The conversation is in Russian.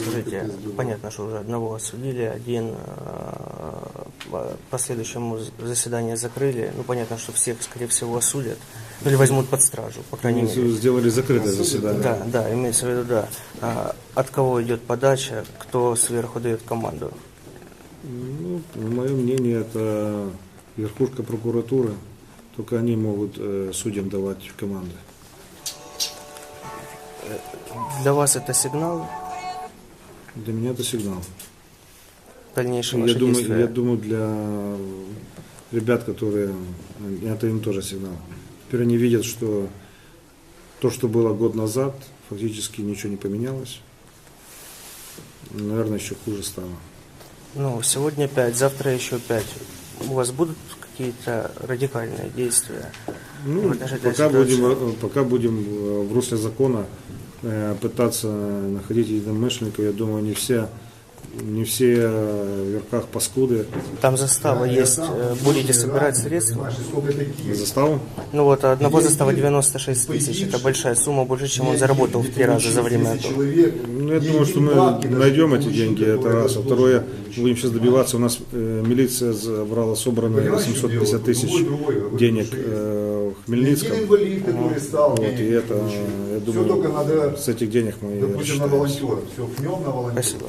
Скажите, понятно, что уже одного осудили, один э, по последующему заседание закрыли. Ну, понятно, что всех, скорее всего, осудят. Ну, Или возьмут под стражу, по крайней мере. Сделали закрытое заседание. Да, да, имеется в виду, да. А от кого идет подача, кто сверху дает команду? Ну, мое мнение, это верхушка прокуратуры. Только они могут э, судьям давать команды. Для вас это сигнал Для меня это сигнал. дальнейшего Я думаю, действий? я думаю, для ребят, которые... Это им тоже сигнал. Теперь они видят, что то, что было год назад, фактически ничего не поменялось. Наверное, еще хуже стало. Ну, сегодня 5, завтра еще 5. У вас будут какие-то радикальные действия? Ну, отношении пока ситуации? будем, э, пока будем э, в русле закона э, пытаться находить единомышленников, я думаю, не все, не все э, в верхах паскуды Там застава есть. э, Будете собирать средства? заставу. Ну вот, одного застава 96 тысяч. Это большая сумма, больше, чем он заработал в три раза за время этого. Ну, я думаю, что мы найдем эти деньги, это раз. А второе, будем сейчас добиваться, у нас э, милиция забрала собрано 850 тысяч денег э, в Хмельницком. Вот, и это, я думаю, с этих денег мы и допустим, на рассчитаемся. волонтера. Все, пнем на волонтера. Спасибо.